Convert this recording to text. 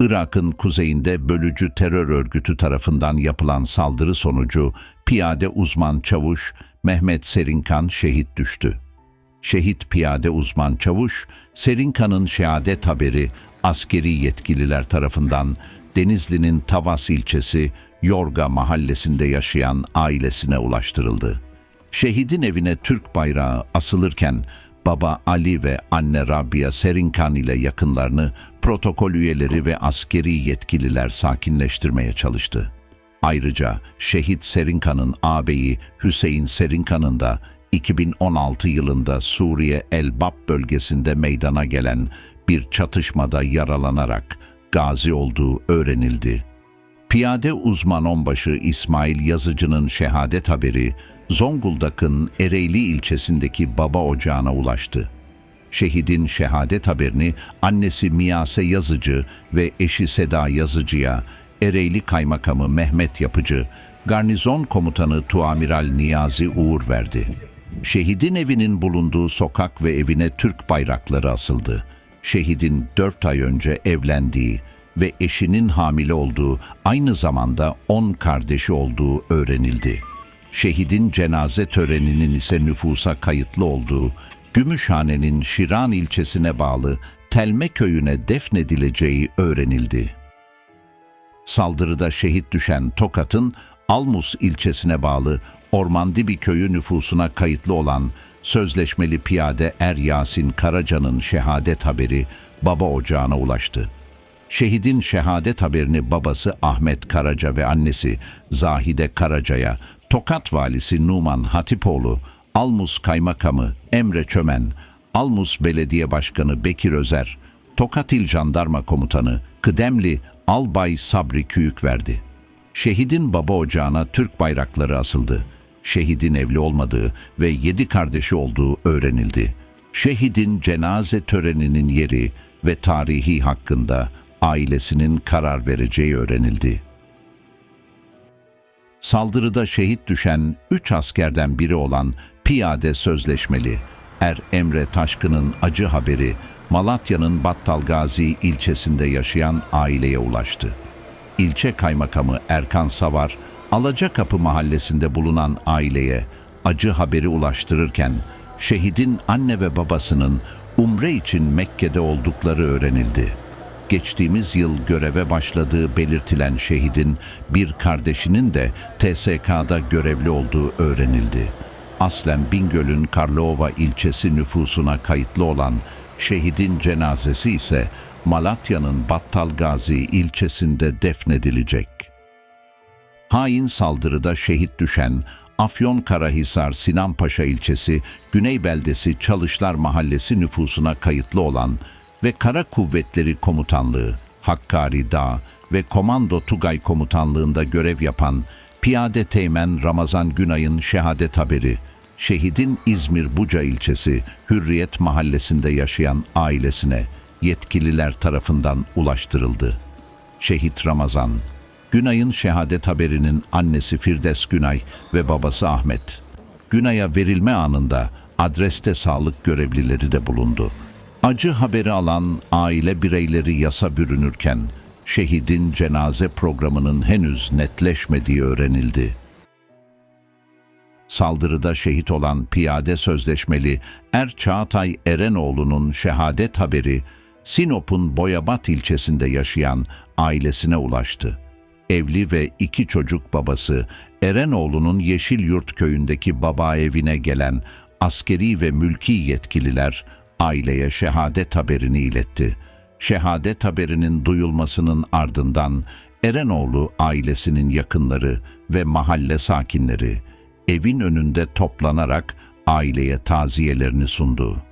Irak'ın kuzeyinde bölücü terör örgütü tarafından yapılan saldırı sonucu piyade uzman çavuş Mehmet Serinkan şehit düştü. Şehit piyade uzman çavuş, Serinkan'ın şehadet haberi askeri yetkililer tarafından Denizli'nin Tavas ilçesi Yorga mahallesinde yaşayan ailesine ulaştırıldı. Şehidin evine Türk bayrağı asılırken baba Ali ve anne Rabia Serinkan ile yakınlarını protokol üyeleri ve askeri yetkililer sakinleştirmeye çalıştı. Ayrıca şehit Serinkan'ın ağabeyi Hüseyin Serinkan'ın da 2016 yılında Suriye Elbap bölgesinde meydana gelen bir çatışmada yaralanarak gazi olduğu öğrenildi. Piyade uzman onbaşı İsmail Yazıcı'nın şehadet haberi Zonguldak'ın Ereğli ilçesindeki baba ocağına ulaştı. Şehidin şehadet haberini annesi Miyase Yazıcı ve eşi Seda Yazıcı'ya Ereğli Kaymakamı Mehmet Yapıcı, Garnizon Komutanı Tuamiral Niyazi Uğur verdi. Şehidin evinin bulunduğu sokak ve evine Türk bayrakları asıldı. Şehidin dört ay önce evlendiği ve eşinin hamile olduğu, aynı zamanda on kardeşi olduğu öğrenildi. Şehidin cenaze töreninin ise nüfusa kayıtlı olduğu, Gümüşhane'nin Şiran ilçesine bağlı Telme köyüne defnedileceği öğrenildi. Saldırıda şehit düşen Tokat'ın Almus ilçesine bağlı Ormandibi köyü nüfusuna kayıtlı olan sözleşmeli piyade Er Yasin Karaca'nın şehadet haberi baba ocağına ulaştı. Şehidin şehadet haberini babası Ahmet Karaca ve annesi Zahide Karaca'ya Tokat valisi Numan Hatipoğlu, Almus Kaymakamı Emre Çömen, Almus Belediye Başkanı Bekir Özer, Tokat İl Jandarma Komutanı Kıdemli Albay Sabri Küyük verdi. Şehidin baba ocağına Türk bayrakları asıldı. Şehidin evli olmadığı ve yedi kardeşi olduğu öğrenildi. Şehidin cenaze töreninin yeri ve tarihi hakkında ailesinin karar vereceği öğrenildi. Saldırıda şehit düşen üç askerden biri olan piyade sözleşmeli Er Emre Taşkın'ın acı haberi Malatya'nın Battalgazi ilçesinde yaşayan aileye ulaştı. İlçe kaymakamı Erkan Savar, Alacakapı mahallesinde bulunan aileye acı haberi ulaştırırken şehidin anne ve babasının umre için Mekke'de oldukları öğrenildi. Geçtiğimiz yıl göreve başladığı belirtilen şehidin bir kardeşinin de TSK'da görevli olduğu öğrenildi. Aslen Bingöl'ün Karlova ilçesi nüfusuna kayıtlı olan şehidin cenazesi ise Malatya'nın Battalgazi ilçesinde defnedilecek. Hain saldırıda şehit düşen Afyonkarahisar Sinanpaşa ilçesi Güney beldesi Çalışlar Mahallesi nüfusuna kayıtlı olan ve Kara Kuvvetleri Komutanlığı, Hakkari Dağ ve Komando Tugay Komutanlığında görev yapan Piyade Teğmen Ramazan Günay'ın şehadet haberi, şehidin İzmir Buca ilçesi Hürriyet Mahallesi'nde yaşayan ailesine yetkililer tarafından ulaştırıldı. Şehit Ramazan, Günay'ın şehadet haberinin annesi Firdevs Günay ve babası Ahmet. Günay'a verilme anında adreste sağlık görevlileri de bulundu. Acı haberi alan aile bireyleri yasa bürünürken şehidin cenaze programının henüz netleşmediği öğrenildi. Saldırıda şehit olan piyade sözleşmeli Er Çağatay Erenoğlu'nun şehadet haberi Sinop'un Boyabat ilçesinde yaşayan ailesine ulaştı. Evli ve iki çocuk babası Erenoğlu'nun Yeşilyurt köyündeki baba evine gelen askeri ve mülki yetkililer aileye şehadet haberini iletti. Şehadet haberinin duyulmasının ardından Erenoğlu ailesinin yakınları ve mahalle sakinleri evin önünde toplanarak aileye taziyelerini sundu.